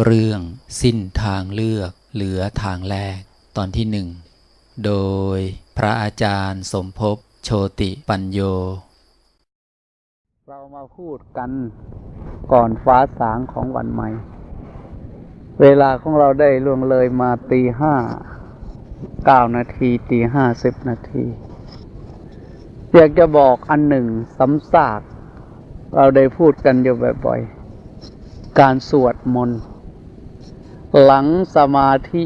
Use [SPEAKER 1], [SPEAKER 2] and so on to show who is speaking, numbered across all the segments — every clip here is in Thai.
[SPEAKER 1] เรื่องสิ้นทางเลือก เหลือทางแรกตอนที่หนึ่งโดยพระอาจารย์สมภพโชติปัญโย
[SPEAKER 2] เรามาพูดกันก่อนฟ้าสางของวันใหม่ เวลาของเราได้ล่วงเลยมาตีห้าเก้านาทีตีห้าสิบนาที อยากจะบอกอันหนึ่งซ้ำซาก เราได้พูดกันอยู่บ่อยๆ การสวดมนต์ หลังสมาธิ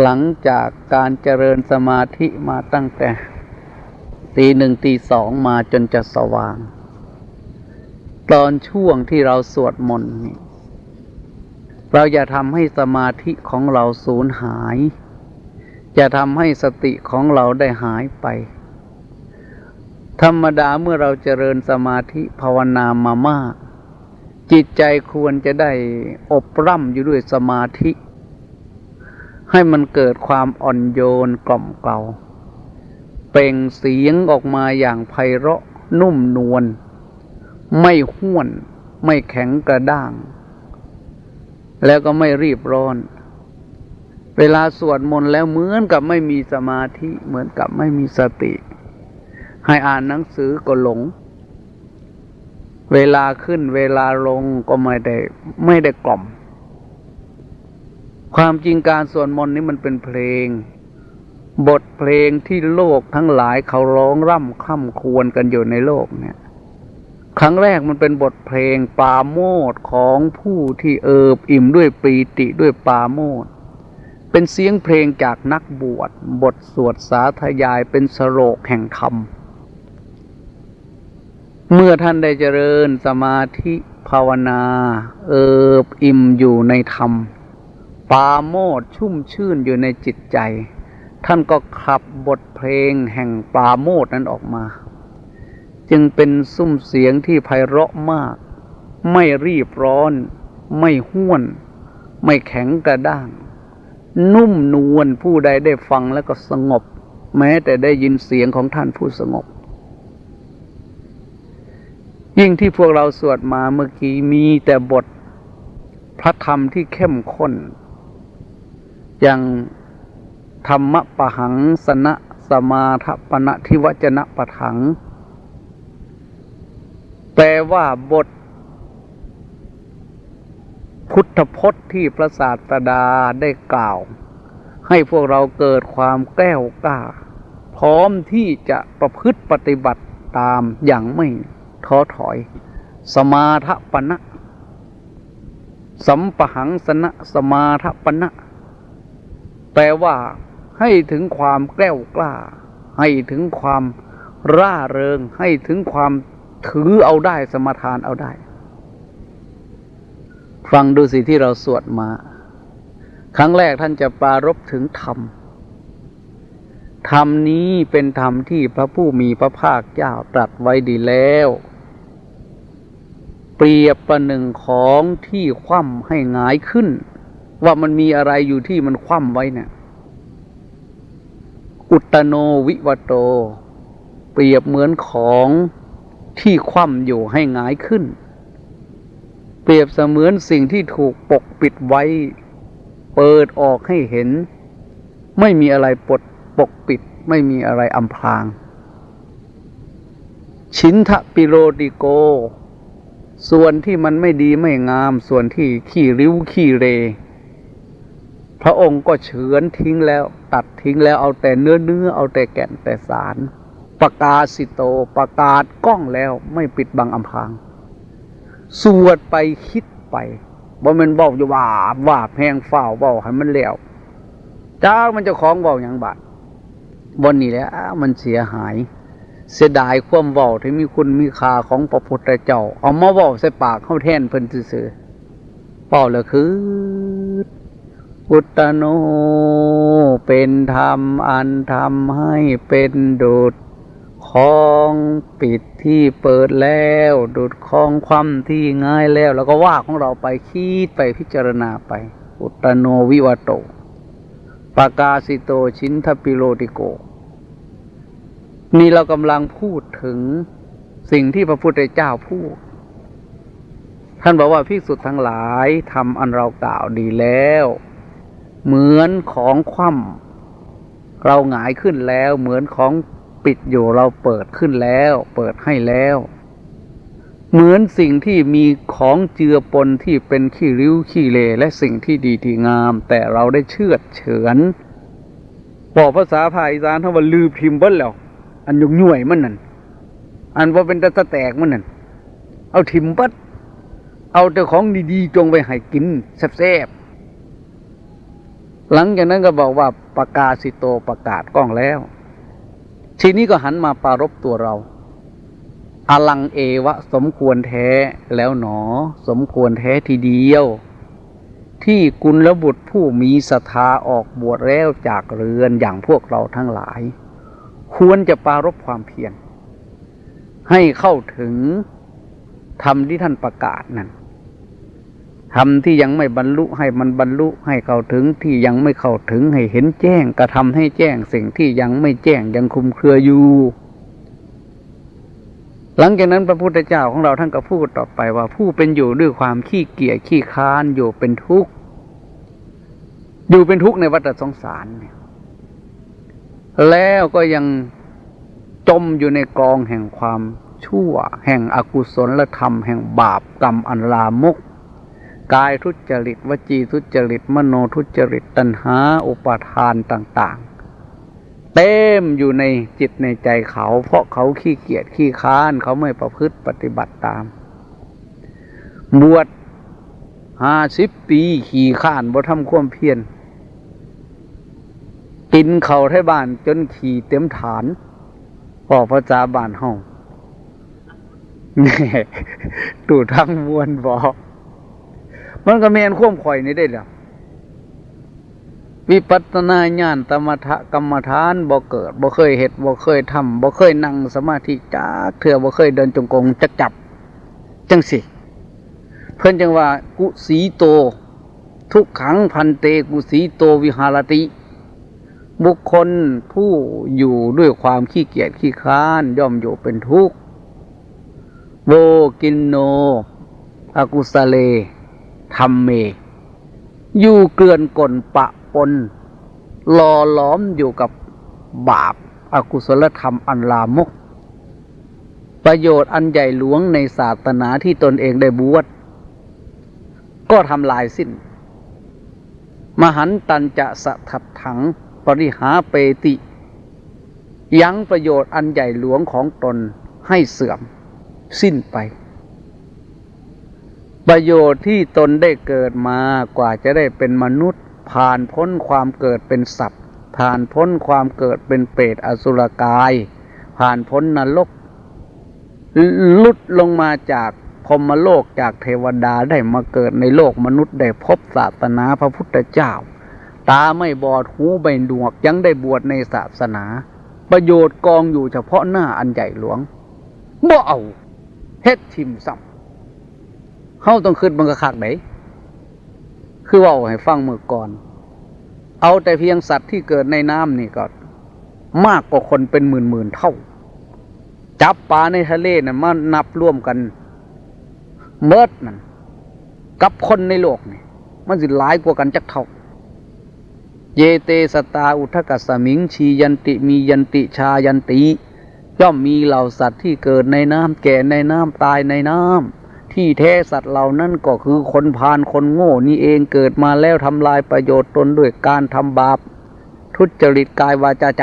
[SPEAKER 2] หลังจากการเจริญสมาธิมาตั้งแต่ตีหนึ่งตีสองมาจนจะสว่าง ตอนช่วงที่เราสวดมนต์เราอย่าทำให้สมาธิของเราสูญหาย อย่าทำให้สติของเราได้หายไป ธรรมดาเมื่อเราเจริญสมาธิภาวนามามาก จิตใจควรจะได้อบร่ำอยู่ด้วยสมาธิ ให้มันเกิดความอ่อนโยนกล่อมเกลาเปล่งเสียงออกมาอย่างไพเราะนุ่มนวลไม่ห้วน ไม่แข็งกระด้าง แล้วก็ไม่รีบร้อน เวลาสวดมนต์แล้วเหมือนกับไม่มีสมาธิเหมือนกับไม่มีสติ ให้อ่านหนังสือก็หลง เวลาขึ้นเวลาลงก็ไม่ได้ ไม่ได้กล่อม ความจริงการสวดมนต์นี้มันเป็นเพลง บทเพลงที่โลกทั้งหลายเขาร้องร่ำค่ำควรกันอยู่ในโลกเนี่ย ครั้งแรกมันเป็นบทเพลงปาโมทของผู้ที่เอิบอิ่มด้วยปีติด้วยปาโมทเป็นเสียงเพลงจากนักบวช บทสวดสาธยายเป็นสโรกแห่งธรรม เมื่อท่านได้เจริญสมาธิภาวนา เอิบอิ่มอยู่ในธรรมปราโมทชุ่มชื่นอยู่ในจิตใจ ท่านก็ขับบทเพลงแห่งปราโมทนั้นออกมา จึงเป็นซุ้มเสียงที่ไพเราะมาก ไม่รีบร้อน ไม่ห้วน ไม่แข็งกระด้าง นุ่มนวลผู้ใดได้ฟังแล้วก็สงบ แม้แต่ได้ยินเสียงของท่านผู้สงบ ยิ่งที่พวกเราสวดมาเมื่อกี้มีแต่บทพระธรรมที่เข้มข้น อย่างธรรมปะหังสนะสมาทปณะทิวจนะปะถัง แปลว่าบท พุทธพจน์ที่พระศาสดาได้กล่าว ให้พวกเราเกิดความแกล้วกล้า พร้อมที่จะประพฤติปฏิบัติตามอย่างไม่ ท้อถอย สมาทปณะสัมปหังสนะสมาทปณะแปลว่าให้ถึงความแกล้วกล้า ให้ถึงความร่าเริง ให้ถึงความถือเอาได้สมาทานเอาได้ ฟังดูสิที่เราสวดมา ครั้งแรกท่านจะปรารบถึงธรรม ธรรมนี้เป็นธรรมที่พระผู้มีพระภาคเจ้าตรัสไว้ดีแล้ว เปรียบประหนึ่งของที่คว่ำให้หงายขึ้น ว่ามันมีอะไรอยู่ที่มันคว่ำไว้เนี่ยอุตโนวิวโต เปรียบเหมือนของที่คว่ำอยู่ให้หงายขึ้น เปรียบเสมือนสิ่งที่ถูกปกปิดไว้ เปิดออกให้เห็น ไม่มีอะไรปดปกปิด ไม่มีอะไรอำพราง ชินทะปิโรติโก ส่วนที่มันไม่ดีไม่งาม ส่วนที่ขี้ริ้วขี้เร พระองค์ก็เฉือนทิ้งแล้ว ตัดทิ้งแล้วเอาแต่เนื้อเนื้อเอาแต่แก่นแต่สาร ประกาศสิโตประกาศกล้องแล้วไม่ปิดบังอำพราง สวดไปคิดไปบ่มันบอกอยู่ว่าว่าแพงเฝ้าเบาให้มันแล้วจ้ามันจะคล้าของเบาอย่างบาดบนนี้แหล้วมันเสียหาย เสียดายความเบาที่มีคุณมีค่าของพระพุทธเจ้า เอามาเบาใส่ปากเข้าแท่นเพิ่นซื่อเป่าเลยคืออุตโนเป็นธรรมอันทำให้เป็นดุดคลองปิดที่เปิดแล้ว ดุดคลองความที่ง่ายแล้ว แล้วก็ว่าของเราไปคิดไปพิจารณาไป อุตโนวิวัตโตปากาสิโตชินทปิโรติโก นี่เรากำลังพูดถึงสิ่งที่พระพุทธเจ้าพูด ท่านบอกว่าภิกษุทั้งหลายทำอันเรากล่าวดีแล้ว เหมือนของคว่ำเราหงายขึ้นแล้ว เหมือนของปิดอยู่เราเปิดขึ้นแล้ว เปิดให้แล้ว เหมือนสิ่งที่มีของเจือปนที่เป็นขี้ริ้วขี้เลและสิ่งที่ดีที่งาม แต่เราได้เชื่อเฉือนบอกภาษาภาคอีสานเขาว่าลือพิมพ์เบิ้ลแล้ว อันยุ่งย่วยมันนั่นอันว่าเป็นตะแตกมันนั่นเอาทิมเบัดเอาแต่ของดีๆจงไปให้กินแซ่บๆหลังจากนั้นก็บอกว่าประกาศสิโตประกาศกล้องแล้ว ทีนี้ก็หันมาปรารบตัวเราอลังเอวะ สมควรแท้แล้วหนอ สมควรแท้ทีเดียว ที่กุลบุตรผู้มีศรัทธาออกบวชแล้วจากเรือนอย่างพวกเราทั้งหลาย ควรจะปรารบความเพียรให้เข้าถึงธรรมที่ท่านประกาศนั่นทำที่ยังไม่บรรลุให้มันบรรลุให้เข้าถึงที่ยังไม่เข้าถึงให้เห็นแจ้งกระทำให้แจ้งสิ่งที่ยังไม่แจ้งยังคุมเครืออยู่ หลังจากนั้นพระพุทธเจ้าของเราท่านก็พูดต่อไปว่าผู้เป็นอยู่ด้วยความขี้เกียจขี้ค้านอยู่เป็นทุกข์อยู่เป็นทุกข์ในวัฏสงสารเนี่ย แล้วก็ยังจมอยู่ในกองแห่งความชั่ว แห่งอกุศลธรรม แห่งบาปกรรมอันลามก กายทุจริต วจีทุจริต มโนทุจริต ตัณหา อุปาทานต่างๆ เต็มอยู่ในจิตในใจเขา เพราะเขาขี้เกียจขี้ค้านเขาไม่ประพฤติปฏิบัติตาม บวชห้าสิบปีขี่ข้านบ่ทำความเพียร กินเขาไทบ้านจนขี่เต็มฐานพอพระจาบ้านห้องแน่ตู่ทั้งมวลบอกมันก็แมนข่วมข่อยนี่ได้แล้ววิปัสสนาญาณตมทะกรรมฐานบ่เกิดบ่เคยเห็ดบ่เคยทำบ่เคยนั่งสมาธิจักเถื่อบ่เคยเดินจงกรมจักจับ จังสิ เพื่อนจังว่า กุสีโต ทุกขังพันเตกุสีโตวิหารติ บุคคลผู้อยู่ด้วยความขี้เกียจขี้ค้านย่อมอยู่เป็นทุกข์โวกินโนอากุสเลธรรมเม อยู่เกลื่อนกลนปะปนหล่อล้อมอยู่กับบาปอากุศลธรรมอันลามก ประโยชน์อันใหญ่หลวงในศาสนาที่ตนเองได้บวชก็ทำลายสิ้น มหันตันจะสะทัดถัง ปริหาเปติ ยั้งประโยชน์อันใหญ่หลวงของตนให้เสื่อม สิ้นไป ประโยชน์ที่ตนได้เกิดมากว่าจะได้เป็นมนุษย์ ผ่านพ้นความเกิดเป็นสัตว์ผ่านพ้นความเกิดเป็นเปรตอสุรกาย ผ่านพ้นนรกลุดลงมาจากพรมโลกจากเทวดาได้มาเกิดในโลกมนุษย์ได้พบศาสนาพระพุทธเจ้า ตาไม่บอดหูใบหนวกยังได้บวชในศาสนา ประโยชน์กองอยู่เฉพาะหน้าอันใหญ่หลวงบ่เอาเฮ็ดทิมซ้ำเฮาต้องขึ้นบังกะคักไหนคือว่าให้ฟังเมื่อก่อน เอาแต่เพียงสัตว์ที่เกิดในน้ำนี่ก็มากกว่าคนเป็นหมื่นหมื่นเท่า จับปลาในทะเลน่ะมานับร่วมกันเมิดนั่นกับคนในโลกนี่มันสิหลายกว่ากันจักเท่า เยเตสตาอุทกัสมิงชียันติมียันติชายันติย่อมมีเหล่าสัตว์ที่เกิดในน้ำแก่ในน้ำตายในน้ำที่แท้สัตว์เหล่านั้นก็คือคนพาลคนโง่นี่เองเกิดมาแล้วทำลายประโยชน์ตนด้วยการทำบาป ทุจริตกายวาจาใจ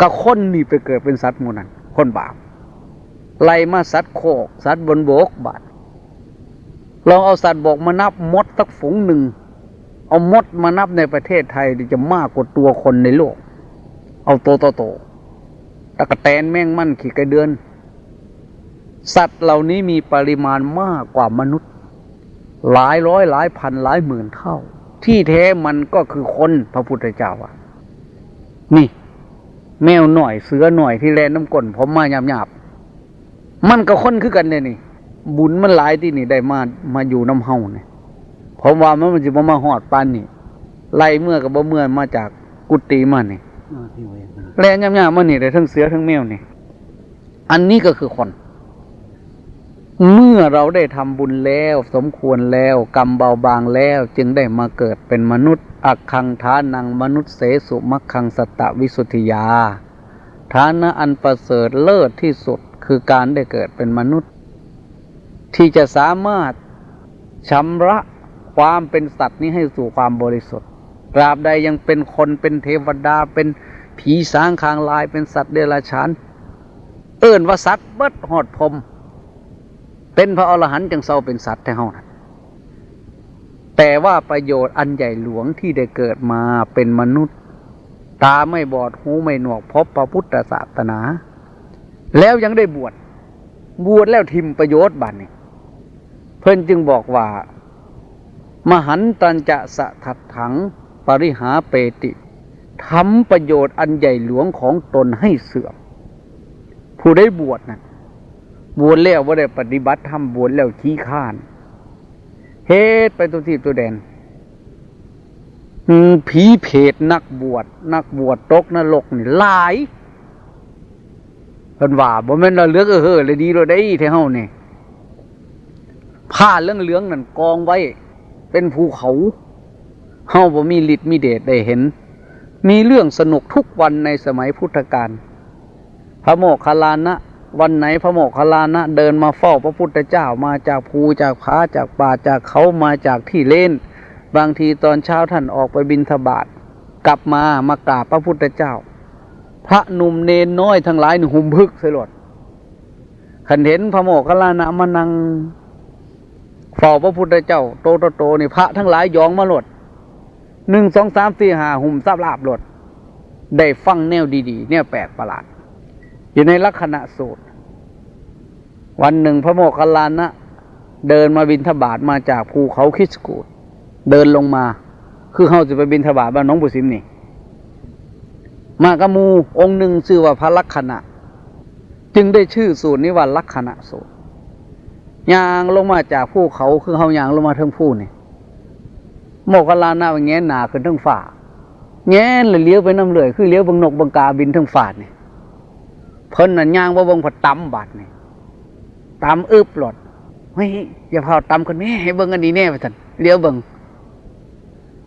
[SPEAKER 2] ก็คนนี่ไปเกิดเป็นสัตว์มูนั้น คนบาปไล่มาสัตว์โคกสัตว์บนบกบาดลองเอาสัตว์บกมานับมดสักฝูงหนึ่ง เอามดมานับในประเทศไทยจะมากกว่าตัวคนในโลก เอาโตโตโตตะกะแตนแมงมันขี่กระเดือน สัตว์เหล่านี้มีปริมาณมากกว่ามนุษย์ หลายร้อยหลายพันหลายหมื่นเท่า ที่แท้มันก็คือคนพระพุทธเจ้าอะ นี่ แมวหน่อยเสือหน่อยที่แลน้ำก้นผมมาหยาบหยาบมันก็คนคือกันเนี่ยนี่ บุญมันหลายที่นี่ได้มามาอยู่น้ำเฮาเนี่ย ผมว่ามันมันจะมามาหอดปานนี่ไล่เมื่อกับบ่เมื่อมาจากกุฏิมันนี่แลนยำๆมันนี่ได้ทั้งเสือทั้งแมวนี่ อันนี้ก็คือคน เมื่อเราได้ทำบุญแล้ว สมควรแล้วกรรมเบาบางแล้ว จึงได้มาเกิดเป็นมนุษย์ อักขังทานังมนุษย์เสสุมักขังสตตวิสุทธิยา ฐานะอันประเสริฐเลิศที่สุดคือการได้เกิดเป็นมนุษย์ ที่จะสามารถชำระ ความเป็นสัตว์นี้ให้สู่ความบริสุทธิ์ตราบใดยังเป็นคนเป็นเทวดาเป็นผีสางคางลายเป็นสัตว์เดรัจฉาน เอิ้นว่าสัตว์เบิดหอดพรมเป็นพระอรหันต์จึงเศร้าเป็นสัตว์แท้เฮานั้นแต่ว่าประโยชน์อันใหญ่หลวงที่ได้เกิดมาเป็นมนุษย์ ตาไม่บอดหูไม่หนวกพบพระพุทธศาสนา แล้วยังได้บวชบวชแล้วทิมประโยชน์บัดนี้เพิ่นจึงบอกว่า มหันตัญจะสะถัดถัง ปริหาเปติทำประโยชน์อันใหญ่หลวงของตนให้เสื่อม ผู้ได้บวชนะบวชแล้วว่าได้ปฏิบัติทำบวชแล้วขี้ข้าน เฮ็ดไปตัวที่ตัวแดนผีเพศนักบวชนักบวชตกนรกนี่หลายเพิ่นว่าบ่แม่นเราเลือกเออเฮ้อเลยดีเราได้แท้เฮานี่ผ้าเรื่องเหลืองนั่นกองไว้ เป็นภูเขาเฮาบ่มีฤทธิ์มีเดชได้เห็น มีเรื่องสนุกทุกวันในสมัยพุทธกาลพระโมคคัลลานะวันไหนพระโมคคัลลานะเดินมาเฝ้าพระพุทธเจ้ามาจากภูจากผาจากป่าจากเขามาจากที่เล่น บางทีตอนเช้าท่านออกไปบินทบาทกลับมามากราบพระพุทธเจ้า พระหนุ่มเนนน้อยทั้งหลายหนุ่มพึกสลดขันเห็นพระโมคคัลลานะมานั่ง เฝ้าพระพุทธเจ้า โตโตโตนี่พระทั้งหลายยองมาหลดหนึ่งสองสามสี่ห้าหุ่มทราบลาบหลด ได้ฟังแนวดีๆเนี่ยแปลกประหลาด อยู่ในลักษณะสูตร วันหนึ่งพระโมคคัลลานะเดินมาบินทบาทมาจากภูเขาคิสกูดเดินลงมา คือเขาจะไปบินทบาทบ้านน้องบุสิมนี่ มากระมูองค์หนึ่งชื่อว่าพระลักษณะ จึงได้ชื่อสูตรนี้ว่าลักษณะสูตร ยางลงมาจากภูเขาคือเขายางลงมาเทิงภูนี่โมกขลานาแง้หนาขึ้นทั้งฝ่าแง้เลยเลี้ยวไปน้ำเลยคือเลี้ยวบังนกบังกาบินทั้งฝ่านี่เพิ่นน่ะย่างว่าบังผัดตำบาดนี่ตำอึบหลดเฮ้ยอย่าพาตำคนแม่ให้เบิ่งอันนี้แน่ไปท่านเลี้ยวเบิ่ง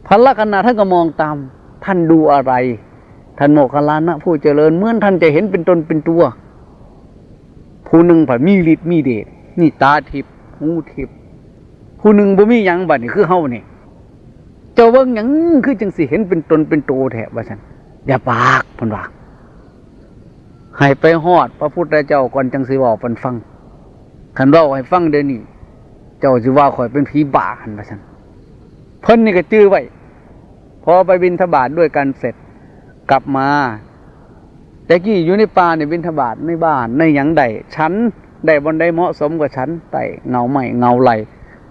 [SPEAKER 2] พระลักษณะท่านก็มองตาม ท่านดูอะไร ท่านโมกขลานะผู้เจริญเมื่อนท่านจะเห็นเป็นตนเป็นตัว ผู้หนึ่งผัดมีฤทธิ์มีเดช นี่ตาทิพย์หูทิพย์ผู้หนึ่งบ่มีหยังบัดนี่คือเฮานี่เจ้าเบิ่งหยังคือจังสิเห็นเป็นตนเป็นโตแถบว่าฉันอย่าปากเพันว่าให้ไปฮอด พระพุทธเจ้าก่อนจังสิเว่าเพันฟังคันเว่าให้ฟังเดี๋ยวนี้เจ้าสิว่าข่อยเป็นผีบ้าหันว่าฉันเพิ่นนี่ก็จื้อไว้พอไปบินทบาทด้วยกันเสร็จกลับมาแต่กี้อยู่ในป่าในบินทบาทในบ้านในหยังใดฉัน ได้บนได้เหมาะสมกับฉันไต่เงาใหม่เงาไหล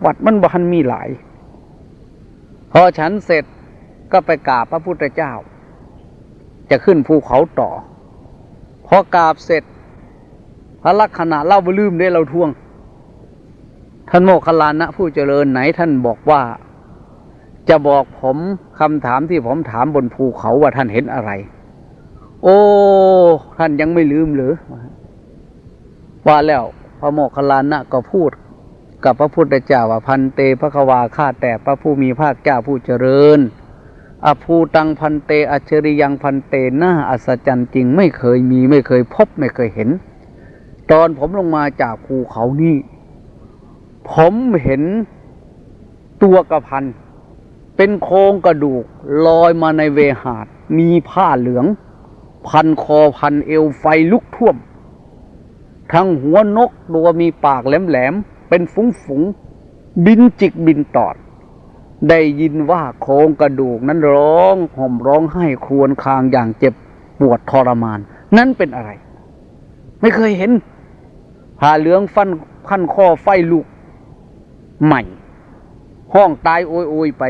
[SPEAKER 2] วัดมันบันมีหลาย พอฉันเสร็จก็ไปกราบพระพุทธเจ้า จะขึ้นภูเขาต่อ พอกราบเสร็จ พระลักษณะเล่าบลืมได้เราทวง ท่านโมคคลลานะผู้เจริญไหนท่านบอกว่า จะบอกผมคำถามที่ผมถามบนภูเขาว่าท่านเห็นอะไร โอ้ ท่านยังไม่ลืมหรือ ว่าแล้วพระโมคคัลลานะก็พูด กับพระพุทธเจ้าว่าพันเตพระควาข้าแต่พระผู้มีภาคเจ้าผู้เจริญอภูตังพันเตอัจฉริยังพันเตน่าอัศจรรย์จริงไม่เคยมีไม่เคยพบไม่เคยเห็น ตอนผมลงมาจากภูเขานี่ ผมเห็นตัวกระพัน เป็นโครงกระดูกลอยมาในเวหาด มีผ้าเหลือง พันคอพันเอวไฟลุกท่วม ทั้งหัวนกตัวมีปากแหลมๆ เป็นฝูงฝูงบินจิกบินตอด ได้ยินว่าโครงกระดูกนั้นร้องห่มร้องไห้ครวญครางอย่างเจ็บปวดทรมาน นั่นเป็นอะไร ไม่เคยเห็นผ่าเหลืองฟันพันคอไฟลุกใหม่ ห้องตายโอยโอยไป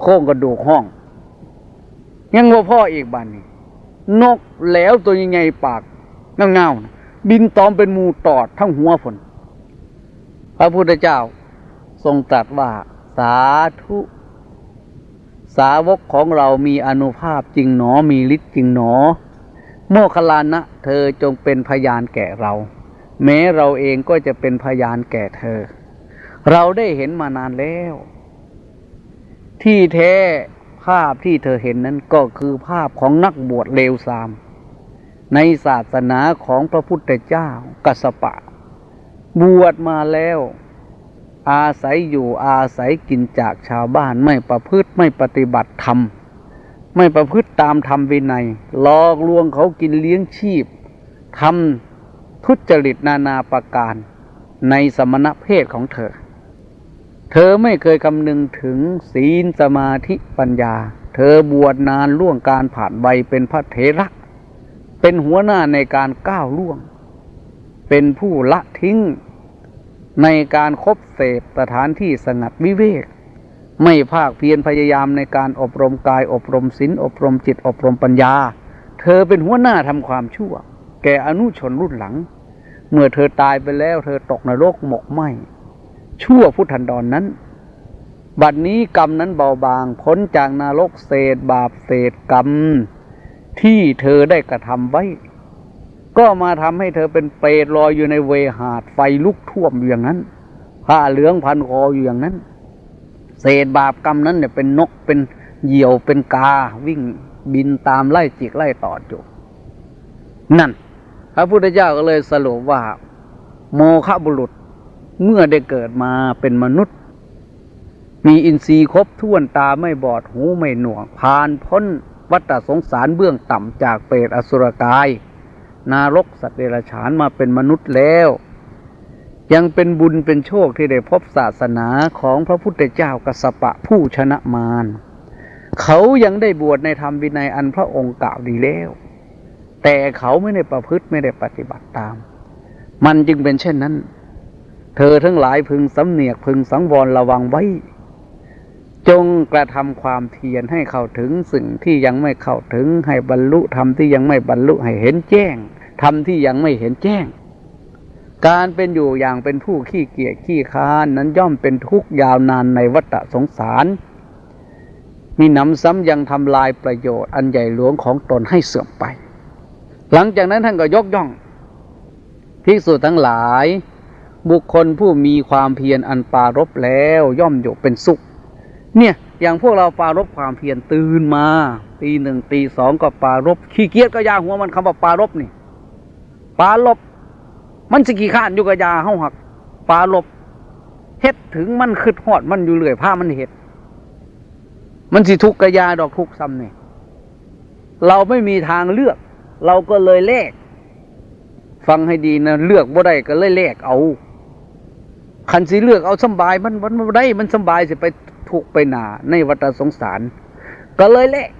[SPEAKER 2] โครงกระดูกห้อง ยังว่าพ่ออีกบ้านนี่นกแล้วตัวใหญ่ๆปากเงาๆนะ บินตอมเป็นหมูตอดทั้งหัวฝนพระพุทธเจ้าทรงตรัสว่าสาธุ สาวกของเรามีอนุภาพจริงหนอมีฤทธิ์จริงหนอ โมคคัลลานะเธอจงเป็นพยานแก่เรา แม้เราเองก็จะเป็นพยานแก่เธอ เราได้เห็นมานานแล้ว ที่แท้ภาพที่เธอเห็นนั้นก็คือภาพของนักบวชเลวทราม ในศาสนาของพระพุทธเจ้ากัสสปะ บวชมาแล้ว อาศัยอยู่อาศัยกินจากชาวบ้านไม่ประพฤติไม่ปฏิบัติธรรม ไม่ประพฤติตามธรรมวินัยหลอกลวงเขากินเลี้ยงชีพทำทุจริตนานาประการในสมณเพศของเธอ เธอไม่เคยคำนึงถึงศีลสมาธิปัญญา เธอบวชนานล่วงการผ่านใบเป็นพระเถระ เป็นหัวหน้าในการก้าวล่วง เป็นผู้ละทิ้ง ในการคบเสพสถานที่สงัดวิเวก ไม่ภาคเพียรพยายามในการอบรมกายอบรมศีลอบรมจิตอบรมปัญญา เธอเป็นหัวหน้าทำความชั่ว แก่อนุชนรุ่นหลัง เมื่อเธอตายไปแล้ว เธอตกนรกหมกไหมชั่วพุทธันดรนนั้นบัดนี้กรรมนั้นเบาบางพ้นจากนรกเศษบาปเศษกรรม ที่เธอได้กระทำไว้ ก็มาทำให้เธอเป็นเปรตลอยอยู่ในเวหาดไฟลุกท่วมอยู่อย่างนั้นผ้าเหลืองพันคออยู่อย่างนั้น เศษบาปกรรมนั้นเนี่ยเป็นนกเป็นเหยี่ยวเป็นกาวิ่งบินตามไล่จิกไล่ตอดอยู่นั่น พระพุทธเจ้าก็เลยสรุปว่า โมฆะบุรุษเมื่อได้เกิดมาเป็นมนุษย์ มีอินทรีย์ครบถ้วนตาไม่บอดหูไม่หนวกผ่านพ้น วัฏสงสารเบื้องต่ำจากเปรตอสุรกาย นารกสัตว์เดรัจฉานมาเป็นมนุษย์แล้ว ยังเป็นบุญเป็นโชคที่ได้พบศาสนาของพระพุทธเจ้ากัสสปะผู้ชนะมารเขายังได้บวชในธรรมวินัยอันพระองค์กล่าวดีแล้ว แต่เขาไม่ได้ประพฤติไม่ได้ปฏิบัติตาม มันจึงเป็นเช่นนั้น เธอทั้งหลายพึงสำเนียกพึงสังวรระวังไว้ จงกระทำความเพียรให้เข้าถึงสิ่งที่ยังไม่เข้าถึงให้บรรลุธรรมที่ยังไม่บรรลุให้เห็นแจ้งธรรมที่ยังไม่เห็นแจ้ง การเป็นอยู่อย่างเป็นผู้ขี้เกียจขี้ค้านนั้นย่อมเป็นทุกข์ยาวนานในวัฏสงสาร มีหนำซ้ำยังทำลายประโยชน์อันใหญ่หลวงของตนให้เสื่อมไป หลังจากนั้นท่านก็ยกย่องภิกษุทั้งหลาย บุคคลผู้มีความเพียรอันปรารบแล้วย่อมอยู่เป็นสุข เนี่ยอย่างพวกเราปารบความเพียรตื่นมาตีหนึ่งตีสองก็ปารบขี้เกียจก็ยาหัวมันคำว่าปารบนี่ปารบมันสกี่ข้านอยู่กับยาเฮาหักปารบเฮ็ดถึงมันคืดหอดมันอยู่เรื่อยผ้ามันเฮ็ด มันสิทุกข์กะยาดอกทุกซ้ำเนี่ยเราไม่มีทางเลือก เราก็เลยแลกฟังให้ดีนะเลือกบ่ได้ก็เลยแลกเอาคันสิเลือกเอาสบายมันมันได้มันสบายสิไป ทุกข์ไปหนาในวัฏสงสาร ก็เลยแลก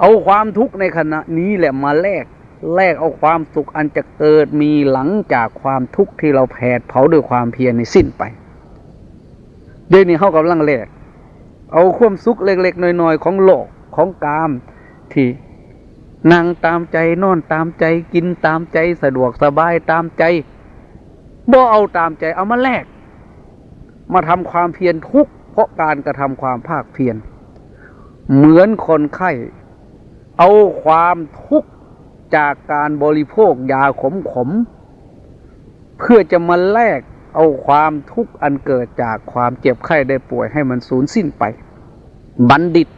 [SPEAKER 2] เอาความทุกข์ในขณะนี้แหละมาแลกแลกเอาความสุขอันจะเกิดมีหลังจากความทุกข์ที่เราแผดเผาด้วยความเพียรในสิ้นไป เดี๋ยวนี้เข้ากำลังแลกเอาความสุขเล็กๆน้อยๆของโลกของกามที่นั่งตามใจนอนตามใจกินตามใจสะดวกสบายตามใจบ่เอาตามใจเอามาแลก มาทำความเพียรทุกข์เพราะการกระทำความภาคเพียรเหมือนคนไข้ เอาความทุกข์จากการบริโภคยาขมขมๆเพื่อจะมาแลกเอาความทุกข์อันเกิดจากความเจ็บไข้ได้ป่วยให้มันสูญสิ้นไป บัณฑิต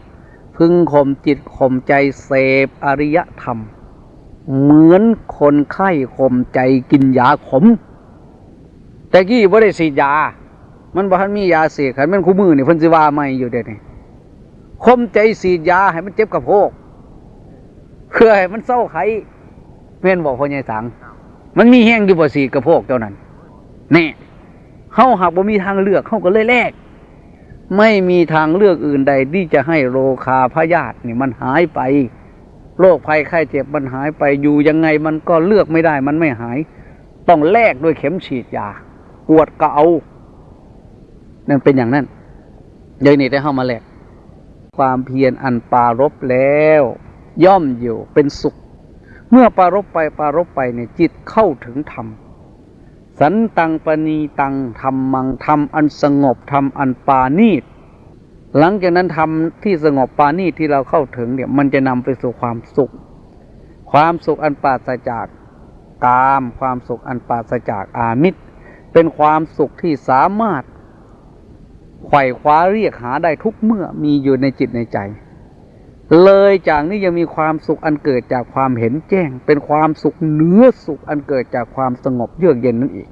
[SPEAKER 2] พึงข่มจิตข่มใจเสพอริยธรรม เหมือนคนไข้ข่มใจกินยาขม แต่กี้บ่ได้สียา มันบ่ทันมียาเสียขันมันคู่มือนี่เพิ่นสิว่าไม่อยู่เด้นี่ข่มใจสีดยาให้มันเจ็บกระโพกเพื่อให้มันเศร้าไข้แม่นบอกพ่อใหญ่สัง มันมีแห้งอยู่บ่สีกระโพกเจ้านั้นแน่เฮาหากบ่มีทางเลือกเฮาก็เลยแลกไม่มีทางเลือกอื่นใดที่จะให้โรคาพยาธินี่มันหายไปโรคภัยไข้เจ็บมันหายไปอยู่ยังไงมันก็เลือกไม่ได้มันไม่หาย ต้องแลกด้วยเข็มฉีดยาปวดก็เอา นั่นเป็นอย่างนั้นเดี๋ยวนี้ได้เข้ามาแลกความเพียรอันปารบแล้ว ย่อมอยู่เป็นสุข เมื่อปารบไปปารบไปเนี่ยจิตเข้าถึงธรรมสันตังปณีตังธรรมังธรรมอันสงบธรรมอันปานีตหลังจากนั้นธรรมที่สงบปานีตที่เราเข้าถึงเนี่ยมันจะนำไปสู่ความสุข ความสุขอันปราศจากกาม ความสุขอันปราศจากอามิตร เป็นความสุขที่สามารถ ไขว่คว้าเรียกหาได้ทุกเมื่อมีอยู่ในจิตในใจ เลยจากนี้ยังมีความสุขอันเกิดจากความเห็นแจ้ง เป็นความสุขเนื้อสุขอันเกิดจากความสงบเยือกเย็นนั่นอีก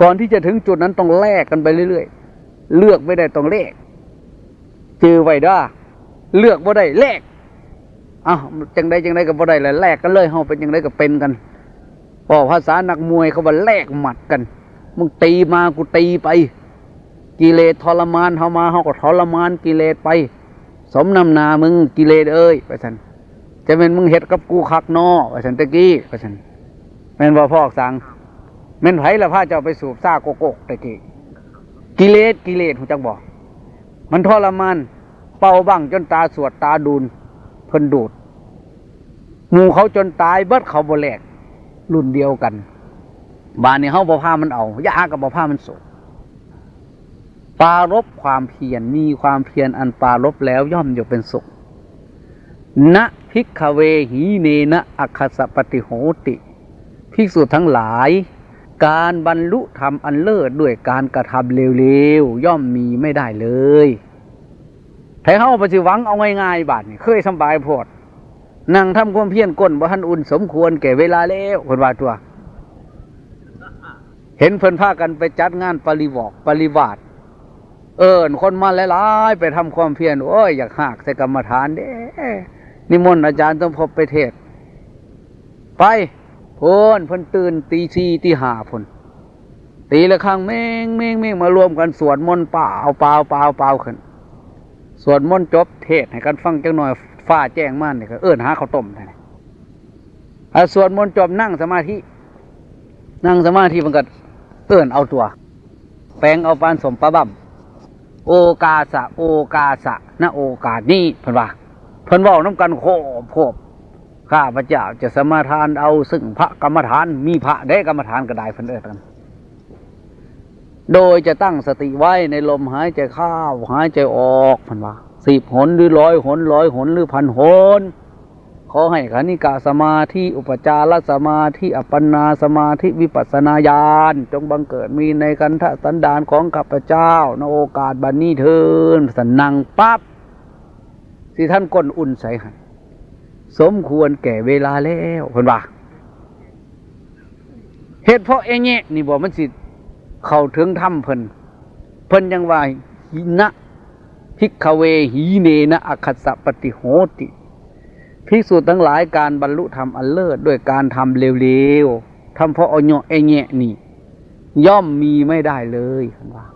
[SPEAKER 2] ก่อนที่จะถึงจุดนั้นต้องแลกกันไปเรื่อยๆ เลือกไม่ได้ต้องแลกจือไว้ด้าเลือกบ่ได้แลกอ้าวจังใดจังใดก็บ่ได้แล้วแลกกันเลยเฮาเป็นจังใดก็เป็นกันพอภาษานักมวยเขาว่าแลกหมัดกันมึงตีมากูตีไป กิเลสทรมานเฮามาเฮาก็ทรมานกิเลสไป สมนำนามึงกิเลสเอ้ยไปสันจะเป็นมึงเฮ็ดกับกูคักนอไปสันตะกี้ไปสันแม่นบ่พ่อสั่งแม่นไผละพาเจ้าไปสูบซ่าโกโกกตะกี้กิเลสกิเลสหูจักบอก มันทรมาน เป่าบังจนตาสวดตาดูนเพิ่นดูดหมูเขาจนตายเบิดเขาบ่แลกรุ่นเดียวกันบ้านนี้เฮาบ่พามันเอายากับบ่พามันสูบ ปารบความเพียรมีความเพียรอันปารบแล้วย่อมอยู่เป็นสุขณพิกขเวหีเนนะอัคสปฏิโหติภิกษุทั้งหลาย การบรรลุธรรมอันเลิศด้วยการกระทำเร็วๆ ย่อมมีไม่ได้เลยไทเฮาปฏิวังเอาง่ายๆบาดนี่เคยสบายโพดนั่งทำความเพียรก้นบ่ทันอุ่นสมควรแก่เวลาแล้วคนว่าตัว เห็นเพิ่นพากันไปจัดงานปริวอกปริวาส เอิญคนมาหลายๆไปทำความเพียรโอ้ยอยากหักใส่กรรมฐานเด้นิมนต์อาจารย์ต้องพบไปเทศ ไปพนเพิ่นตื่นตีสี่ตีห้าพนตีละครั้งเม่งเม่งเม่งมารวมกันสวดมนต์เปล่าเปล่าเปล่าเปล่าขึ้นสวดมนต์จบเทศให้กันฟังจังหน่อยฟ้าแจ้งมากเนี่ยเอิญหาเขาต้มเลยอะสวดมนต์จบนั่งสมาธิ นั่งสมาธิมันก็เอิญเอาตัว แปลงเอาปานสมปะบ่ำ โอกาสะ โอกาสะณโอกาสนี้เพิ่นว่าเพิ่นว่าน้ำกันโคบโคบข้าพระเจ้าจะสมาทานเอาซึ่งพระกรรมฐานมีพระได้กรรมฐานก็ได้เพิ่นเอิ้นกัน โดยจะตั้งสติไว้ในลมหายใจเข้าหายใจออกเพิ่นว่าสิบหนหรือร้อยหนร้อยหนหรือพันหน ขอให้ขณิกาสมาธิอุปจารสมาธิอัปปนาสมาธิวิปัสนาญาณจงบังเกิดมีในกันทะสันดานของข้าพเจ้าในโอกาสบันนี้เทินสันนังปั๊บสิท่านก้นอุ่นใส่หันสมควรแก่เวลาแล้วเพิ่นว่าเหตุเพราะเองเนี่ยนี่บอกมันสิเข้าถึงถ้ำเพิ่นเพิ่นยังว่าหินะพิกขเวหีเนนะอคคสปฏิโหติ ภิกษุทั้งหลายการบรรลุธรรมอันเลิศด้วยการทำเร็วๆทำเพราะอาเนาะไอแงะนี่ ย่อมมีไม่ได้เลยว่า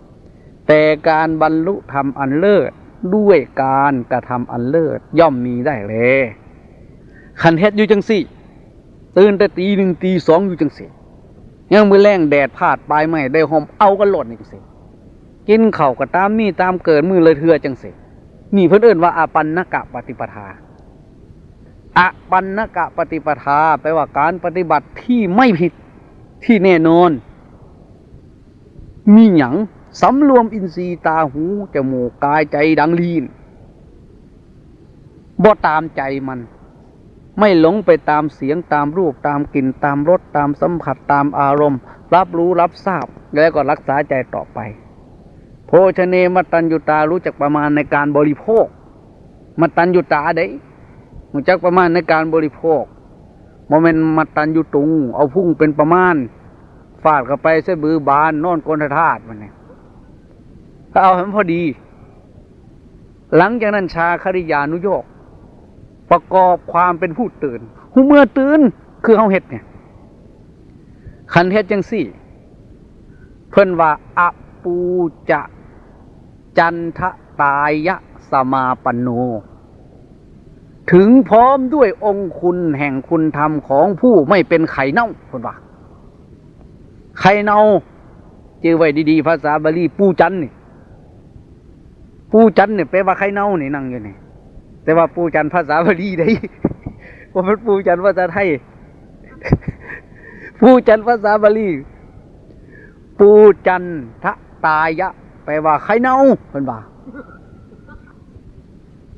[SPEAKER 2] แต่การบรรลุธรรมอันเลิศด้วยการกระทำอันเลิศย่อมมีได้เลยขันเฮ็ดอยู่จังสี่ ตื่นแต่ตีหนึ่งตีสองอยู่จังสี่ยังมือแรงแดดพาดปลายไม่ได้หอมเอากันหล่นจังสี่กินเข่าก็ตามมีตามเกิดมือเลยเถือจังสี่นี่เพื่นเอิ่นว่าอาปันนกะปฏิปทา อปันนกะปฏิปทาแปลว่าการปฏิบัติที่ไม่ผิดที่แน่นอน มีหยังสำรวมอินทรีย์ตาหูจมูกกายใจดังลีนบ่ตามใจมัน ไม่หลงไปตามเสียงตามรูปตามกลิ่นตามรสตามสัมผัสตามอารมณ์ รับรู้รับทราบแล้วก็รักษาใจต่อไป โภชเนมตัญยุตารู้จักประมาณในการบริโภคมตัญยุตาได้ หูจักประมาณในการบริโภคโมเมนต์มาตันอยู่ตุง เอาพุ่งเป็นประมาณฟาดเข้าไปเสบือบานนอนกลธาตุมันเนี่ยก็เอาให้พอดี หลังจากนั้นชาคริยานุโยกประกอบความเป็นผู้ตื่นหูเมื่อตื่นคือเขาเห็ดเนี่ยคันเฮ็ดจังสี่ เพิ่นว่าอปูจะ จันทตายะสมาปโน ถึงพร้อมด้วยองคุณแห่งคุณธรรมของผู้ไม่เป็นไข่เน่าคนว่าไข่เน่าจือไว้ดีๆภาษาบาลีปูจันนี่ปูจันเนี่ยแปลว่าไข่เน่านี่นั่งอยู่นี่แต่ว่าปูจันภาษาบาลีได้ว่ามันปูจันภาษาไทยปูจันภาษาบาลีปูจันทะตายะ แปลว่าไข่เน่าคนว่า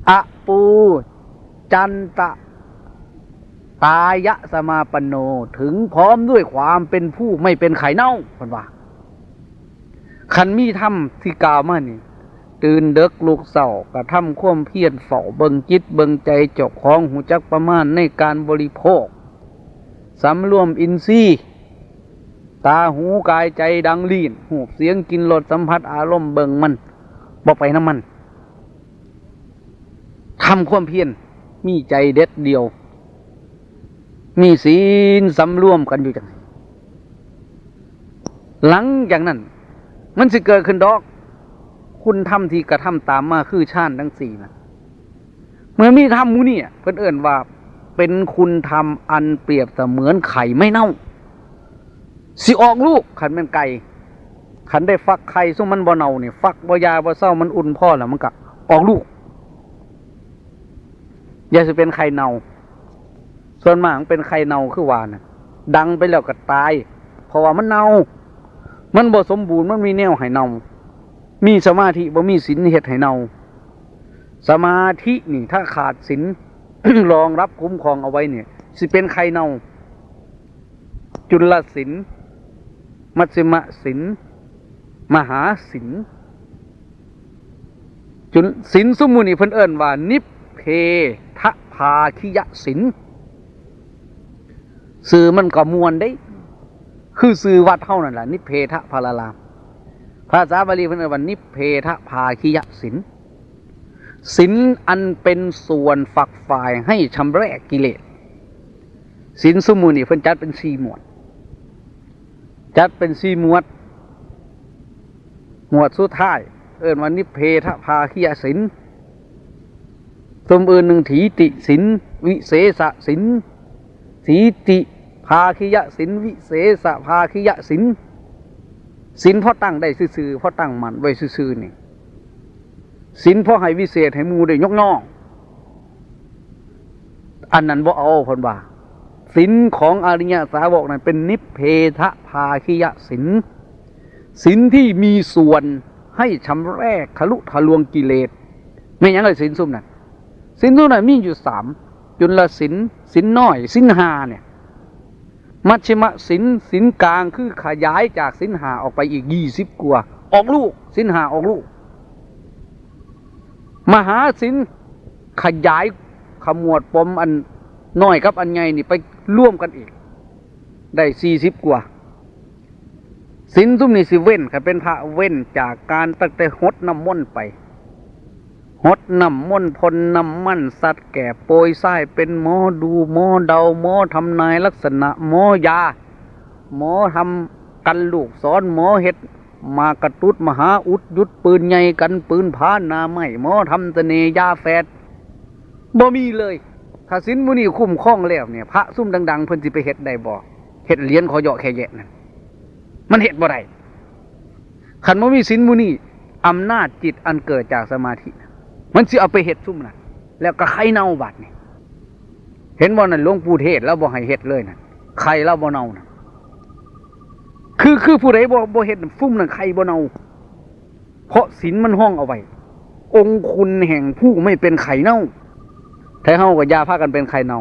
[SPEAKER 2] อะปู จันตะตายะสมาปนโนถึงพร้อมด้วยความเป็นผู้ไม่เป็นไข่เน่าเพิ่นว่าคันมีทำที่กาวมานี่ ตื่นเด็กลูกเสากระทำความเพียรเฝ้าเบิงจิตเบิงใจเจ้าของหูจักประมาณในการบริโภคสำรวมอินทรีย์ตาหูกายใจดังลีนหูเสียงกินรสสัมผัสอารมณ์เบิงมันบ่ไปน้ำมันทำความเพียร มีใจเด็ดเดียว มีศีลสำรวมกันอยู่จังไงหลังจากนั้น มันสิเกิดขึ้นดอก คุณทำที่กระทำตามมาคือชาติทั้งสี่นะเมื่อมีทำมูนี่เพื่อนเอิ่นว่าเป็นคุณทำอันเปรียบเสมือนไข่ไม่เน่า สิออกลูกขันเป็นไก่ขันได้ฟักไข่ซึ่งมันบ่เน่าเนี่ยฟักบ่ยาบ่เศร้ามันอุ่นพ่อแล้วมันก็ออกลูก อย่าจะเป็นไข่เน่าส่วนมากเป็นไข่เน่าคือว่านะดังไปแล้วก็ตาย เพราะว่ามันเน่ามันบ่สมบูรณ์มันมีแนวให้เน่ามีสมาธิบ่มีศีลเฮ็ดให้เน่าสมาธินี่ ถ้าขาดศีลรองรับคุ้มครองเอาไว้เนี่ย สิเป็นไข่เน่าจุลศีลมัชฌิมศีลมหาศีลจุลศีลสมมุนีเพิ่นเอิ้นว่านิพ เพทภาคิยศีลสื่อมันก็มวนได้ คือสื่อวัดเท่านั้นแหละนิเพทพาลาลามภาษาบาลีเพิ่นเรียกว่านิเพทภาคิยศินศินอันเป็นส่วนฝักฝ่ายให้ชำระกิเลสศินสมุนี่เพิ่นจัดเป็นสี่หมวด จัดเป็นสี่หมวด หมวดสุดท้าย เอิ้นว่านิเพทภาคิยศิน สมอื่นหนึ่งถีติศินวิเศษศินถีติภาคิยศินวิเศษภาคิยศินศินพ่อตั้งได้ซื่อๆพ่อตั้งมันไว้ซื่อๆนี่ศินพ่อให้วิเศษให้มูได้ยกน้องอันนั้นบ่เอาเพิ่นว่าศินของอริยสาวกนั้นเป็นนิพเพทภาคิยศินศินที่มีส่วนให้ชำแรกทะลุทะลวงกิเลสไม่ยังเลยศินซุ่มนั่น ศินซุ่มนั้นมีอยู่สามจุลศินศินน้อยศินหาเนี่ย มัชฌิมศินศินกลางคือขยายจากศินหาออกไปอีกยี่สิบกว่าออกลูกศินหาออกลูก มหาศินขยายขมวดปมอันน้อยกับอันใหญ่นี่ไปร่วมกันอีก ได้สี่สิบกว่าศินซุ้มนี่สิเว้นค่ะเป็นพระเว้นจากการตั้งแต่หดน้ำมนต์ไป หดน้ำมนพลน้ำมันสัตว์แก่โปรยไส้เป็นหมอดูหมอเดาหมอทำนายลักษณะหมอยา หมอทำกันลูกสอนหมอเห็ด มากระตุดมหาอุดยุดปืนใหญ่กันปืนพานาไม่หมอทำเสน่ยาแฝดบ่มีเลยถ้าสินมุนีคุ้มครองแล้วเนี่ยพระซุ่มดัง ๆ เพิ่นสิไปเฮ็ดได้บ่เฮ็ดเหรียญขอเหยาะแค่แยะนั่นมันเฮ็ดบ่ได้คันบ่มีสินมุนีอำนาจจิตอันเกิดจากสมาธิน่ะ มันสิเอาไปเฮ็ดซุ่มนะแล้วก็ไข่เน่าบัดนี่เห็นบ่านั่นหลวงปู่เทศแล้วบ่ให้เฮ็ดเลยนะไข่แล้วบ่เน่านะคือคือผู้ใดบ่บ่เฮ็ดฟุ้มนั่นไข่บ่เน่าเพราะศีลมันห้องเอาไว้องค์คุณแห่งผู้ไม่เป็นไข่เน่าแท้เฮากับยาพากันเป็นไข่เน่า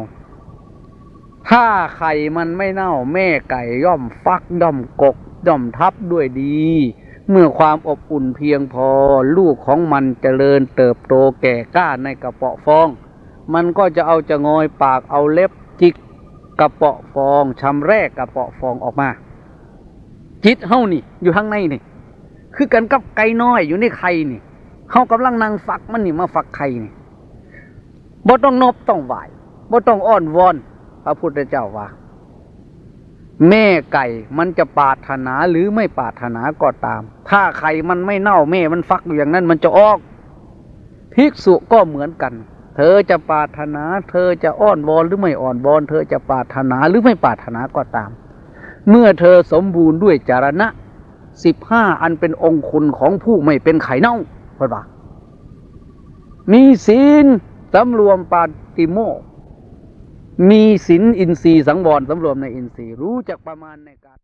[SPEAKER 2] ถ้าไข่มันไม่เน่า แม่ไก่ย่อมฟักย่อมกกย่อมทับด้วยดี เมื่อความอบอุ่นเพียงพอลูกของมันเจริญเติบโตแก่กล้าในกระเปาะฟอง มันก็จะเอาจะงอยปากเอาเล็บจิกกระเปาะฟองชำแรกกระเปาะฟองออกมา จิตเฮานี่ อยู่ข้างในนี่ คือกันกับไก่น้อยอยู่ในไข่นี่เฮากำลังนั่งฝักมันนี่มาฝักไข่นี่บ่ต้องนบต้องไหวบ่ต้องอ้อนวอน พระพุทธเจ้าว่า แม่ไก่มันจะปาถนาหรือไม่ปาถนาก็ตาม ถ้าไข่มันไม่เน่าแม่มันฟักอยู่อย่างนั้นมันจะออกภิกษุก็เหมือนกัน เธอจะปาถนา เธอจะอ้อนวอนหรือไม่อ่อนวอนเธอจะปาถนาหรือไม่ปาถนาก็ตาม เมื่อเธอสมบูรณ์ด้วยจารณะสิบห้าอันเป็นองคุณของผู้ไม่เป็นไข่เน่าเพื่อนว่ามีศีลสำรวมปาติโมก มีศีลอินทรีย์สังวรสำรวมในอินทรีย์รู้จักประมาณในการ